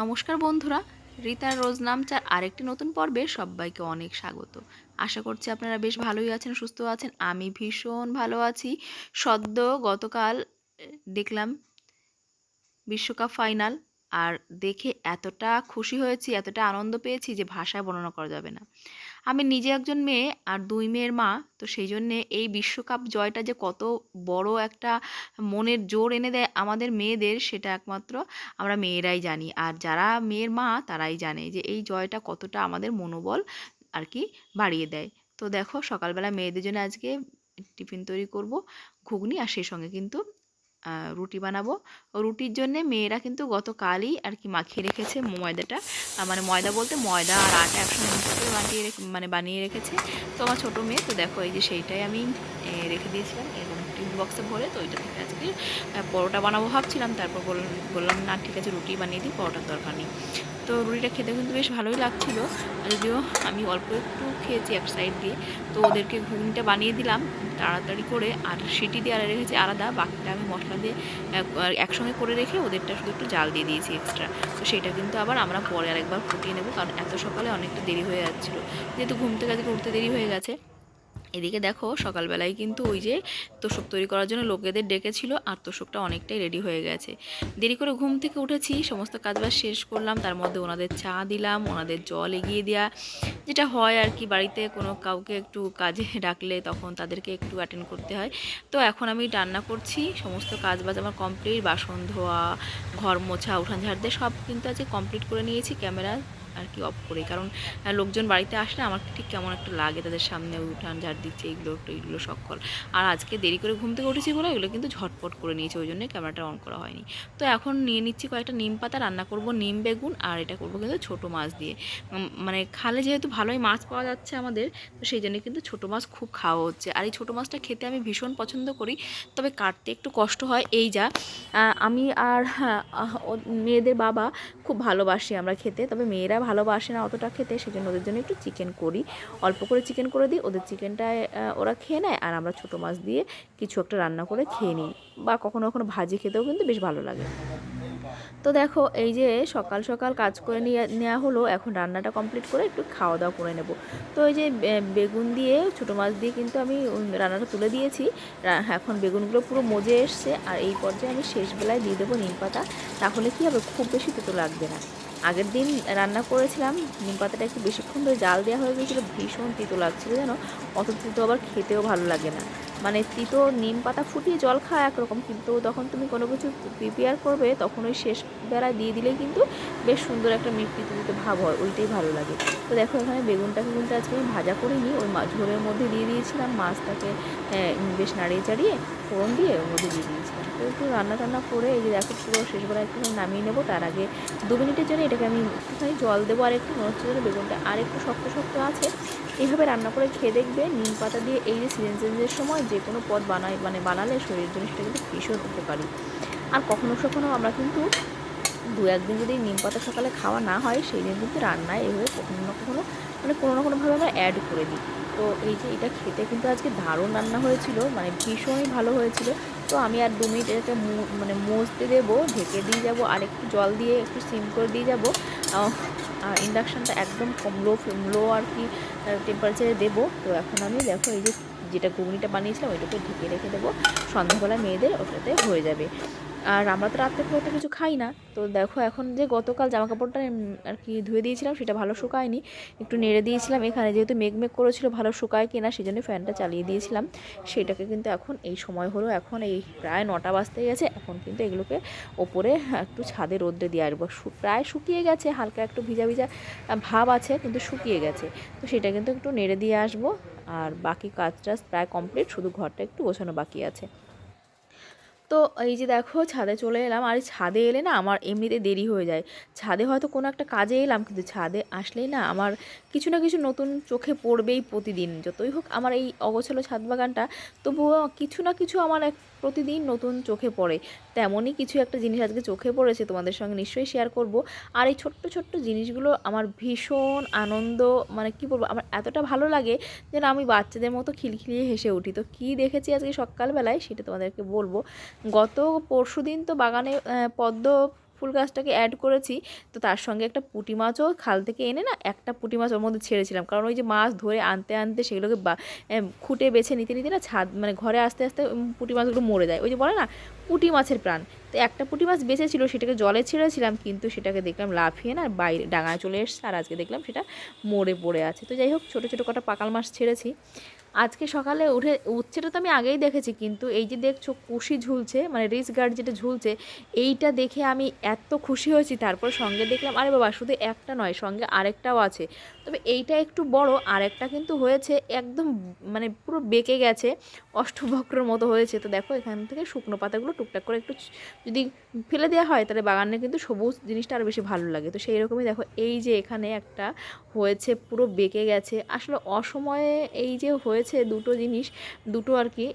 নমস্কার বন্ধুরা, রিতার রোজ নামচার আরেকটি নতুন পর্বে সবাইকে অনেক স্বাগত। আশা করছি আপনারা বেশ ভালোই আছেন, সুস্থ আছেন। আমি ভীষণ ভালো আছি। সদ্য গতকাল দেখলাম বিশ্বকাপ ফাইনাল আর দেখে এতটা খুশি হয়েছি, এতটা আনন্দ পেয়েছি যে ভাষায় বর্ণনা করা যাবে না। আমি নিজে একজন মেয়ে আর দুই মেয়ের মা, তো সেই জন্যে এই বিশ্বকাপ জয়টা যে কত বড় একটা মনের জোর এনে দেয় আমাদের মেয়েদের, সেটা একমাত্র আমরা মেয়েরাই জানি। আর যারা মেয়ের মা, তারাই জানে যে এই জয়টা কতটা আমাদের মনোবল আর কি বাড়িয়ে দেয়। তো দেখো সকালবেলা মেয়েদের জন্য আজকে টিফিন তৈরি করব, ঘুগনি আর সেই সঙ্গে কিন্তু রুটি বানাবো। রুটির জন্যে মেয়েরা কিন্তু গতকালই আর কি মাখিয়ে রেখেছে ময়দাটা। মানে ময়দা বলতে ময়দা আর আটা একসঙ্গে মিক্স করে বানিয়ে মানে বানিয়ে রেখেছে। তো আমার ছোটো মেয়ে, তো দেখো এই যে সেইটাই আমি রেখে দিয়েছিলাম। এরকম টিফিন বক্সে ভরে তো ওইটা থেকে আজকে পরোটা বানাবো ভাবছিলাম, তারপর বললাম, না, ঠিক আছে, রুটি বানিয়ে দিই, পরোটার দরকার নেই। তো রুটিটা খেতে কিন্তু বেশ ভালোই লাগছিল। যদিও আমি অল্প একটু খেয়েছি এক সাইড দিয়ে, তো ওদেরকে ঘুগনিটা বানিয়ে দিলাম তাড়াতাড়ি করে, আর সিটি দিয়ে আর রেখেছি আলাদা, বাকিটা আমি মশলা দিয়ে একসঙ্গে করে রেখে ওদেরটা শুধু একটু জাল দিয়ে দিয়েছি এক্সট্রা তো সেটা কিন্তু আবার আমরা পরে আরেকবার ফুটিয়ে নেব, কারণ এত সকালে অনেকটা দেরি হয়ে যাচ্ছিল। যেহেতু ঘুম থেকে আজকে উঠতে দেরি হয়ে গেছে এদিকে দেখো সকালবেলায় কিন্তু ওই যে তোষক তৈরি করার জন্য লোকেদের ডেকেছিল আর তোষকটা অনেকটাই রেডি হয়ে গেছে। দেরি করে ঘুম থেকে উঠেছি, সমস্ত কাজবাজ শেষ করলাম, তার মধ্যে ওনাদের চা দিলাম, ওনাদের জল এগিয়ে দেওয়া যেটা হয় আর কি, বাড়িতে কোনো কাউকে একটু কাজে ডাকলে তখন তাদেরকে একটু অ্যাটেন্ড করতে হয়। তো এখন আমি রান্না করছি, সমস্ত কাজবাজ আমার কমপ্লিট বাসন ধোয়া, ঘর মোছা, উঠান ঝাড় দিয়ে সব কিন্তু আজকে কমপ্লিট করে নিয়েছি ক্যামেরা আর কি অফ করি। কারণ লোকজন বাড়িতে আসলে আমার ঠিক কেমন একটা লাগে তাদের সামনে উঠান ঝাড় দিচ্ছে এইগুলো এইগুলো সকল আর আজকে দেরি করে ঘুম থেকে উঠেছি বলে এগুলো কিন্তু ঝটপট করে নিয়েছে ওই জন্য ক্যামেরাটা অন করা হয়নি। তো এখন নিয়ে নিচ্ছি কয়েকটা নিম পাতা রান্না করব নিম বেগুন আর এটা করব কিন্তু ছোটো মাছ দিয়ে। মানে খালে যেহেতু ভালোই মাছ পাওয়া যাচ্ছে আমাদের তো সেই জন্য কিন্তু ছোটো মাছ খুব খাওয়া হচ্ছে। আর এই ছোটো মাছটা খেতে আমি ভীষণ পছন্দ করি তবে কাটতে একটু কষ্ট হয়। এই যা আমি আর হ্যাঁ, মেয়েদের বাবা খুব ভালোবাসি আমরা খেতে তবে মেয়েরা ভালোবাসে না অতটা খেতে, সেজন্য ওদের জন্য একটু চিকেন করি। অল্প করে চিকেন করে দিই, ওদের চিকেনটায় ওরা খেয়ে নেয়, আর আমরা ছোটো মাছ দিয়ে কিছু একটা রান্না করে খেয়ে নিই। বা কখনো কখনো ভাজি খেতেও কিন্তু বেশ ভালো লাগে। তো দেখো, এই যে সকাল সকাল কাজ করে নিয়ে নেওয়া হলো, এখন রান্নাটা কমপ্লিট করে একটু খাওয়া দাওয়া করে নেব। তো এই যে বেগুন দিয়ে ছোটো মাছ দিয়ে কিন্তু আমি রান্নাটা তুলে দিয়েছি। এখন বেগুনগুলো পুরো মজে এসছে, আর এই পর্যায়ে আমি শেষ বেলায় দিয়ে দেবো নিম পাতা। তাহলে কী হবে? খুব বেশি তেতো লাগবে না। আগের দিন রান্না করেছিলাম, নিম পাতাটা একটু বেশিক্ষণ ধরে জাল দেওয়া হয়ে গিয়েছিল, ভীষণ তিতো লাগছিল যেন অত তিতো আবার খেতেও ভালো লাগে না। মানে তিতো নিম পাতা ফুটিয়ে জল খাওয়া একরকম, কিন্তু তখন তুমি কোনো কিছু প্রিপেয়ার করবে, তখন ওই শেষ বেলায় দিয়ে দিলেই কিন্তু বেশ সুন্দর একটা মিষ্টি তিতো ভাব হয়, ওইটাই ভালো লাগে। তো দেখো এখানে বেগুনটাকে কিন্তু আজকে আমি ভাজা করিনি, ওই ঝোলের মধ্যে দিয়ে দিয়েছিলাম মাছটাকে বেশ নাড়িয়ে চাড়িয়ে ফোড়ন দিয়ে ওর মধ্যে দিয়ে দিয়েছিলাম। তো একটু রান্না টান্না করে এই যে দেখো পুরো শেষবেলা একটু নামিয়ে নেব। তার আগে দু মিনিটের জন্য এটাকে আমি একটুখানি জল দেবো আর একটু, মনে হচ্ছে বেগুনটা আর একটু শক্ত শক্ত আছে। এইভাবে রান্না করে খেয়ে দেখবে নিম পাতা দিয়ে এই যে সিজন চেঞ্জের সময় যে কোনো পদ বানাই মানে বানালে শরীরের জন্য সেটা কিন্তু ভীষণ উপকারী। আর কখনো কখনো আমরা কিন্তু দু একদিন যদি নিম পাতা সকালে খাওয়া না হয়, সেই দিন কিন্তু রান্নায় এভাবে কখনো না কখনো মানে কোনো না কোনোভাবে আমরা অ্যাড করে দিই। তো এই যে এটা খেতে কিন্তু আজকে দারুণ রান্না হয়েছিল মানে ভীষণই ভালো হয়েছিল। তো আমি আর দু মিনিট এটাকে মানে মুছতে দেবো, ঢেকে দিয়ে যাব, আর একটু জল দিয়ে একটু সিম করে দিয়ে যাব। ইন্ডাকশানটা একদম কম লো লো আর কি টেম্পারেচারে দেবো। তো এখন আমি দেখো এই যে, যেটা ঘুগনিটা বানিয়েছিলাম, ওইটাকে ঢেকে রেখে দেবো। সন্ধ্যাবেলা মেয়েদের ওটাতে হয়ে যাবে। আর আমরা তো রাত্রে খুব একটা কিছু খাই না। তো দেখো এখন যে গতকাল জামা কাপড়টা আর কি ধুয়ে দিয়েছিলাম, সেটা ভালো শুকায়নি। একটু নেড়ে দিয়েছিলাম, এখানে যেহেতু মেঘমেঘ করেছিল, ভালো শুকায় কিনা সেই জন্য ফ্যানটা চালিয়ে দিয়েছিলাম। সেটাকে কিন্তু এখন এই সময় হলো, এখন এই প্রায় নটা বাজতে গেছে, এখন কিন্তু এগুলোকে ওপরে একটু ছাদে রোদ্রে দিয়ে আসব। প্রায় শুকিয়ে গেছে, হালকা একটু ভিজা ভিজা ভাব আছে, কিন্তু শুকিয়ে গেছে। তো সেটা কিন্তু একটু নেড়ে দিয়ে আসব, আর বাকি কাজটা প্রায় কমপ্লিট শুধু ঘরটা একটু গোছানো বাকি আছে। তো এই যে দেখো ছাদে চলে এলাম, আর ছাদে এলে না আমার এমনিতে দেরি হয়ে যায়। ছাদে হয়তো কোনো একটা কাজে এলাম, কিন্তু ছাদে আসলেই না আমার কিছু না কিছু নতুন চোখে পড়বেই প্রতিদিন। যতই হোক আমার এই অগোছালো ছাদ বাগানটা, তবুও কিছু না কিছু আমার এক প্রতিদিন নতুন চোখে পড়ে। তেমনই কিছু একটা জিনিস আজকে চোখে পড়েছে, তোমাদের সঙ্গে নিশ্চয়ই শেয়ার করব। আর এই ছোট্ট ছোট্ট জিনিসগুলো আমার ভীষণ আনন্দ মানে কি বলব, আমার এতটা ভালো লাগে যেন আমি বাচ্চাদের মতো খিলখিলিয়ে হেসে উঠি। তো কী দেখেছি আজকে সকালবেলায় সেটা তোমাদেরকে বলব। গত পরশু দিন তো বাগানে পদ্ম ফুল গাছটাকে অ্যাড করেছি, তো তার সঙ্গে একটা পুঁটি মাছও খাল থেকে এনে না একটা পুঁটি মাছ ওর মধ্যে ছেড়েছিলাম। কারণ ওই যে মাছ ধরে আনতে আনতে সেগুলোকে খুঁটে বেছে নিতে নিতে না ছাদ মানে ঘরে আস্তে আস্তে পুঁটি মাছগুলো মরে যায়। ওই যে বলে না, পুঁটি মাছের প্রাণ। তো একটা পুঁটি মাছ বেঁচে ছিল সেটাকে জলে ছেড়েছিলাম, কিন্তু সেটাকে দেখলাম লাফিয়ে না, বাইরে ডাঙায় চলে এসছে, আর আজকে দেখলাম সেটা মরে পড়ে আছে। তো যাই হোক, ছোটো ছোটো কটা পাকাল মাছ ছেড়েছি। আজকে সকালে উঠে, উচ্ছেটা তো আমি আগেই দেখেছি, কিন্তু এই যে দেখছ কুশি ঝুলছে মানে রিস গার্ড যেটা ঝুলছে, এইটা দেখে আমি এত খুশি হয়েছি। তারপর সঙ্গে দেখলাম, আরে বাবা, শুধু একটা নয়, সঙ্গে আরেকটাও আছে। তবে এইটা একটু বড়, আরেকটা কিন্তু হয়েছে একদম মানে পুরো বেঁকে গেছে, অষ্টবক্রর মতো হয়েছে। তো দেখো, এখান থেকে শুকনো পাতাগুলো টুকটাক করে একটু যদি ফেলে দেওয়া হয়, তাহলে বাগানে কিন্তু সবুজ জিনিসটা আরও বেশি ভালো লাগে। তো সেই রকমই দেখো, এই যে এখানে একটা হয়েছে, পুরো বেঁকে গেছে। আসলে অসময়ে এই যে হয়েছে দুটো জিনিস, দুটো আর কি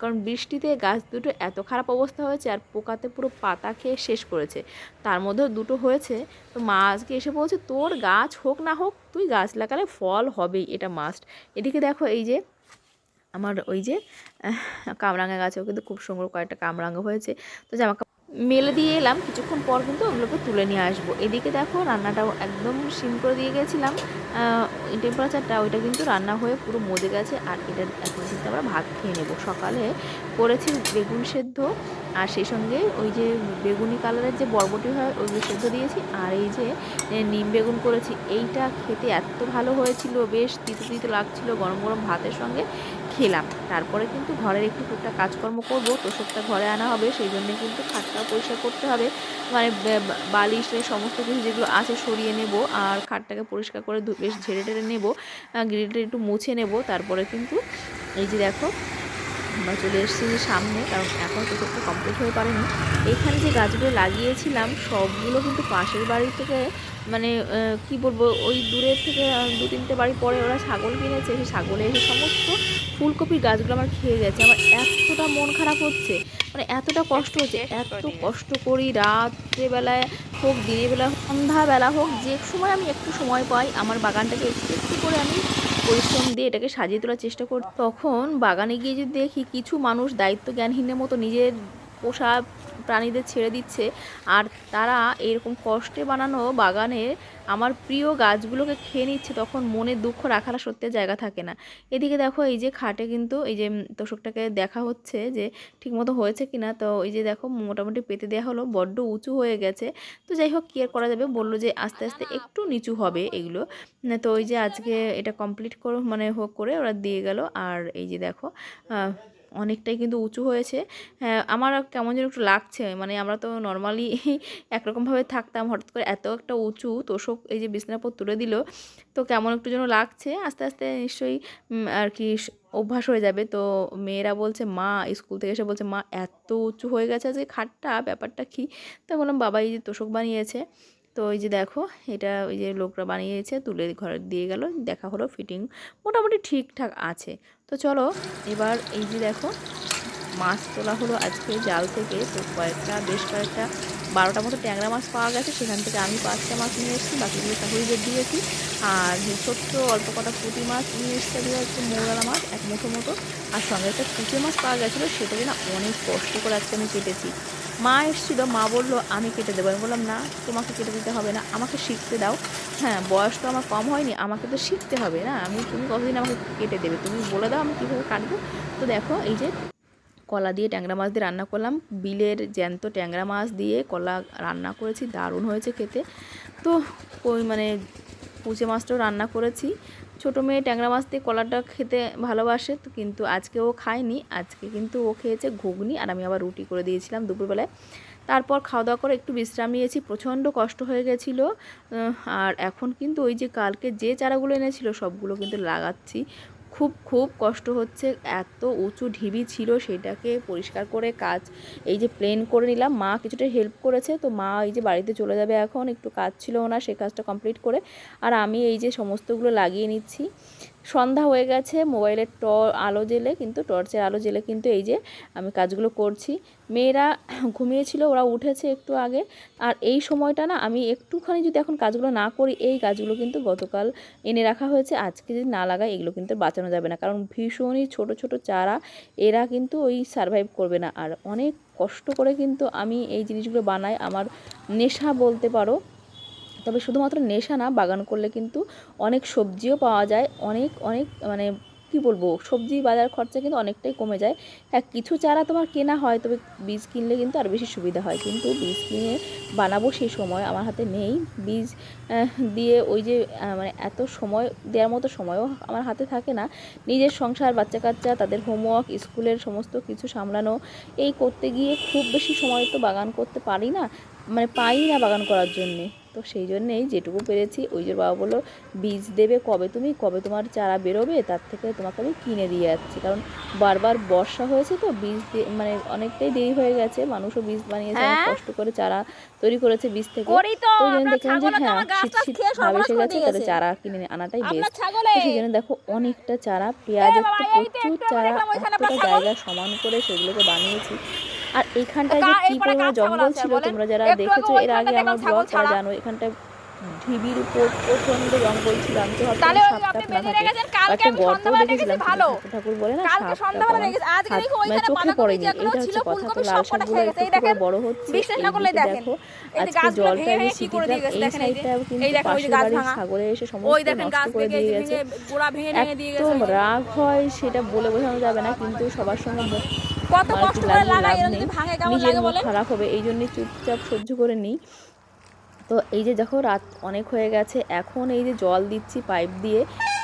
কারণ বৃষ্টিতে গাছ দুটো এত খারাপ অবস্থা হয়েছে আর পোকাতে পুরো পাতা খেয়ে শেষ করেছে। তার মধ্যেও দুটো হয়েছে। তো মা আজকে এসে বলছে, তোর গাছ হোক না হোক, তুই গাছ লাগালে ফল হবেই, এটা মাস্ট এদিকে দেখো এই যে আমার ওই যে কামরাঙা গাছেও কিন্তু খুব সুন্দর কয়েকটা কামরাঙা হয়েছে। তো জামা মেলে দিয়ে এলাম, কিছুক্ষণ পর কিন্তু ওগুলোকে তুলে নিয়ে আসব। এদিকে দেখো রান্নাটাও একদম সিম করে দিয়ে গেছিলাম। টেম্পারেচারটা, ওইটা কিন্তু রান্না হয়ে পুরো মজে গেছে আর এটা এখন কিন্তু আমরা ভাত খেয়ে নেব। সকালে করেছি বেগুন সেদ্ধ আর সেই সঙ্গে ওই যে বেগুনি কালারের যে বরবটি হয়, ওইগুলো সেদ্ধ দিয়েছি। আর এই যে নিম বেগুন করেছি, এইটা খেতে এত ভালো হয়েছিল, বেশ তিতো তিতো লাগছিল গরম গরম ভাতের সঙ্গে। খেলাম। তারপরে কিন্তু ঘরের একটু টুকটাক কাজকর্ম করব, তোষকটা ঘরে আনা হবে সেই জন্য কিন্তু খাটটাও পরিষ্কার করতে হবে। মানে বে- বা- বালিশের সমস্ত কিছু যেগুলো আছে সরিয়ে নেব, আর খাটটাকে পরিষ্কার করে বেশ ঝেড়ে টেড়ে নেব গ্রিলটা একটু মুছে নেব, তারপরে কিন্তু এই যে দেখো, আমরা চলে এসেছি সামনে, কারণ এখন তোষকটা কমপ্লিট হয়ে পারেনি। এখানে যে গাছগুলো লাগিয়েছিলাম, সবগুলো কিন্তু পাশের বাড়ি থেকে মানে কি বলব ওই দূরের থেকে দু তিনটে বাড়ি পরে ওরা ছাগল কিনেছে সেই ছাগলে এসে সমস্ত ফুলকপির গাছগুলো আমার খেয়ে গেছে। আমার এতটা মন খারাপ হচ্ছে মানে এতটা কষ্ট হচ্ছে এত কষ্ট করি রাত্রেবেলায় হোক দিনের বেলা হোক সন্ধ্যাবেলা হোক যে সময় আমি একটু সময় পাই আমার বাগানটাকে একটু একটু করে আমি পরিশ্রম দিয়ে এটাকে সাজিয়ে তোলার চেষ্টা করি। তখন বাগানে গিয়ে যদি দেখি কিছু মানুষ দায়িত্ব জ্ঞানহীনের মতো নিজের পোষা প্রাণীদের ছেড়ে দিচ্ছে। আর তারা এরকম কষ্টে বানানো বাগানে আমার প্রিয় গাছগুলোকে খেয়ে নিচ্ছে, তখন মনে দুঃখ রাখার সত্যি জায়গা থাকে না। এদিকে দেখো, এই যে খাটে কিন্তু এই যে তোষকটাকে দেখা হচ্ছে যে ঠিকমতো হয়েছে কিনা, তো এই যে দেখো, মোটামুটি পেতে দেওয়া হলো, বড্ড উঁচু হয়ে গেছে। তো যাই হোক কেয়ার করা যাবে? বলল যে আস্তে আস্তে একটু নিচু হবে এগুলো। তো ওই যে আজকে এটা কমপ্লিট করো মানে হোক করে ওরা দিয়ে গেল। আর এই যে দেখো অনেকটাই কিন্তু উঁচু হয়েছে। হ্যাঁ আমার কেমন যেন একটু লাগছে। মানে আমরা তো নর্মালি একরকমভাবে থাকতাম, হঠাৎ করে এত একটা উঁচু তোষক এই যে বিছনাপর তুলে দিল, তো কেমন একটু যেন লাগছে। আস্তে আস্তে নিশ্চয়ই আর কি অভ্যাস হয়ে যাবে। তো মেয়েরা বলছে, মা, স্কুল থেকে এসে বলছে, মা, এত উঁচু হয়ে গেছে আজকে খাটটা, ব্যাপারটা কী? তো বললাম বাবা এই যে তোষক বানিয়েছে। তো ওই যে দেখো, এটা ওই যে লোকরা বানিয়েছে, তুলে ঘরে দিয়ে গেল, দেখা হলো ফিটিং মোটামুটি ঠিকঠাক আছে। তো চলো, এবার এই যে দেখো, মাছ তোলা হলো আজকে জাল থেকে, তো কয়েকটা, বেশ কয়েকটা, বারোটা মতো ট্যাংরা মাছ পাওয়া গেছে, সেখান থেকে আমি পাঁচটা মাছ নিয়ে এসেছি, বাকিগুলো শাশুড়িদের দিয়েছি। আর ছোট্ট অল্প কটা পুঁটি মাছ নিয়ে এসেছে হচ্ছে মৌরালা মাছ, এক মুঠো মতো। আর সঙ্গে একটা কুচে মাছ পাওয়া গেছিল সেটাকে না অনেক কষ্ট করে আজকে আমি কেটেছি। মা এসেছিল, মা বলল, আমি কেটে দেবো। আমি বললাম, না, তোমাকে কেটে দিতে হবে না, আমাকে শিখতে দাও। হ্যাঁ বয়স তো আমার কম হয়নি, আমাকে তো শিখতে হবে না। আমি, তুমি কতদিন আমাকে কেটে দেবে? তুমি বলে দাও, আমি কীভাবে কাটবো? তো দেখো, এই যে কলা দিয়ে ট্যাংরা মাছ দিয়ে রান্না করলাম। বিলের জ্যান্ত ট্যাংরা মাছ দিয়ে কলা রান্না করেছি, দারুণ হয়েছে খেতে। তো ওই মানে কুচে মাছটাও রান্না করেছি। ছোটো মেয়ে ট্যাংরা মাছ দিয়ে কলাটা খেতে ভালোবাসে, তো কিন্তু আজকে ও খায়নি। আজকে কিন্তু ও খেয়েছে ঘুগনি আর আমি আবার রুটি করে দিয়েছিলাম দুপুরবেলায়। তারপর খাওয়া দাওয়া করে একটু বিশ্রাম নিয়েছি, প্রচণ্ড কষ্ট হয়ে গেছিল। আর এখন কিন্তু ওই যে কালকে যে চারাগুলো এনেছিল সবগুলো কিন্তু লাগাচ্ছি। খুব খুব কষ্ট হচ্ছে। এত উঁচু ঢিবি ছিল সেটাকে পরিষ্কার করে কাজ, এই যে প্লেন করে নিলাম। মা কিছুটা হেল্প করেছে, তো মা এই যে বাড়িতে চলে যাবে এখন, একটু কাজ ছিল ওনার, সে কাজটা কমপ্লিট করে। আর আমি এই যে সমস্তগুলো লাগিয়ে নিচ্ছি। সন্ধ্যা হয়ে গেছে মোবাইলের ট আলো জেলে কিন্তু, টর্চের আলো জেলে কিন্তু এই যে আমি কাজগুলো করছি। মেয়েরা ঘুমিয়েছিল, ওরা উঠেছে একটু আগে। আর এই সময়টা না, আমি একটুখানি যদি এখন কাজগুলো না করি, এই গাছগুলো কিন্তু গতকাল এনে রাখা হয়েছে। আজকে যদি না লাগাই, এগুলো কিন্তু বাঁচানো যাবে না। কারণ ভীষণই ছোট ছোট চারা, এরা কিন্তু ওই সারভাইভ করবে না। আর অনেক কষ্ট করে কিন্তু আমি এই জিনিসগুলো বানাই। আমার নেশা বলতে পারো তবে শুধুমাত্র নেশা না, বাগান করলে কিন্তু অনেক সবজিও পাওয়া যায়, অনেক অনেক মানে কি বলব, সবজি বাজার খরচা কিন্তু অনেকটাই কমে যায়। হ্যাঁ কিছু চারা তোমার কেনা হয়, তবে বীজ কিনলে কিন্তু আর বেশি সুবিধা হয়। কিন্তু বীজ কিনে বানাবো সেই সময় আমার হাতে নেই। বীজ দিয়ে ওই যে মানে এত সময়, দেওয়ার মতো সময়ও আমার হাতে থাকে না। নিজের সংসার বাচ্চা কাচ্চা তাদের হোমওয়ার্ক স্কুলের সমস্ত কিছু সামলানো, এই করতে গিয়ে খুব বেশি সময় তো বাগান করতে পারি না মানে পাই না বাগান করার জন্যে। তো সেই জন্যেই যেটুকু পেরেছি ওই যে বাবা বলল বীজ দেবে কবে তুমি? কবে তোমার চারা বেরোবে? তার থেকে তোমাকে আমি কিনে দিয়ে যাচ্ছি। কারণ বারবার বর্ষা হয়েছে তো বীজ মানে অনেকটাই দেরি হয়ে গেছে। মানুষও বীজ বানিয়েছে অনেক হ্যাঁ। কষ্ট করে চারা তৈরি করেছে বীজ থেকে। তো ওই জন্য দেখলাম যে হ্যাঁ শীত শীত ভাব এসে গেছে তাহলে চারা কিনে আনাটাই বেস্ট সেই জন্য দেখো অনেকটা চারা পেঁয়াজের তো প্রচুর চারা এতটা জায়গা সমান করে সেগুলোকে বানিয়েছি। আর এইখানটায় যে কি পরিমাণে জঙ্গল ছিল তোমরা যারা দেখেছ এর আগে আমার ব্লগ তারা ছাড়া। জানো এখানটায় ঢিবির উপর প্রচণ্ড জঙ্গল ছিল আমি তো তাহলে সাপ একটা আমি গর্ত দেখেছিলাম। ঠাকুর বলে না কালকে সাপ মানে ওইখানে চোখে পড়েনি এটা ছিল, হচ্ছে কথা তো লাল শাকগুলো একটু গেছে। এই দেখেন, বড় হচ্ছে বিশ্লেষণ করলে দেখেন। দেখো এই যে আজকে জলটা করে এই দেখেন এই কিন্তু এই ওই যে পাশের গাছ বাড়ির ভাঙা। সাগরে এসে ওই সমস্ত দেখেন নষ্ট গাছ করে দিয়ে গেছে ভেঙে গোড়া ভেঙে ভেঙে দিয়ে গেছে একদম রাগ হয় সেটা বলে বোঝানো যাবে না কিন্তু সবার সঙ্গে কত কষ্ট করে লাগাই এরকম যদি ভাঙে কেমন লাগে বলেন? খারাপ হবে এই জন্যই চুপচাপ সহ্য করে নিই। তো এই যে দেখো রাত অনেক হয়ে গেছে। এখন এই যে জল দিচ্ছি পাইপ দিয়ে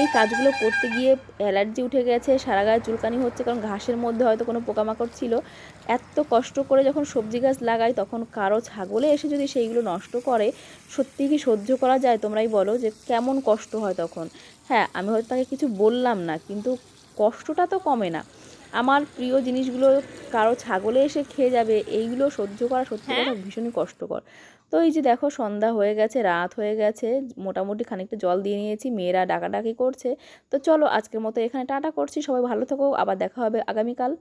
এই কাজগুলো করতে গিয়ে অ্যালার্জি উঠে গেছে সারা গায়ে চুলকানি হচ্ছে কারণ ঘাসের মধ্যে হয়তো কোনো পোকামাকড় ছিল। এত কষ্ট করে যখন সবজি গাছ লাগাই তখন কারও ছাগলে এসে যদি সেইগুলো নষ্ট করে সত্যি কি সহ্য করা যায়? তোমরাই বলো যে কেমন কষ্ট হয় তখন। হ্যাঁ আমি হয়তো তাকে কিছু বললাম না কিন্তু কষ্টটা তো কমে না। আমার প্রিয় জিনিসগুলো কারও ছাগলে এসে খেয়ে যাবে এইগুলো সহ্য করা সত্যি কথা ভীষণই কষ্টকর। তো এই যে দেখো সন্ধ্যা হয়ে গেছে রাত হয়ে গেছে মোটামুটি খানিকটা জল দিয়ে নিয়েছি মেয়েরা ডাকাডাকি করছে। তো চলো আজকের মতো এখানে টাটা করছি সবাই ভালো থাকো আবার দেখা হবে আগামীকাল।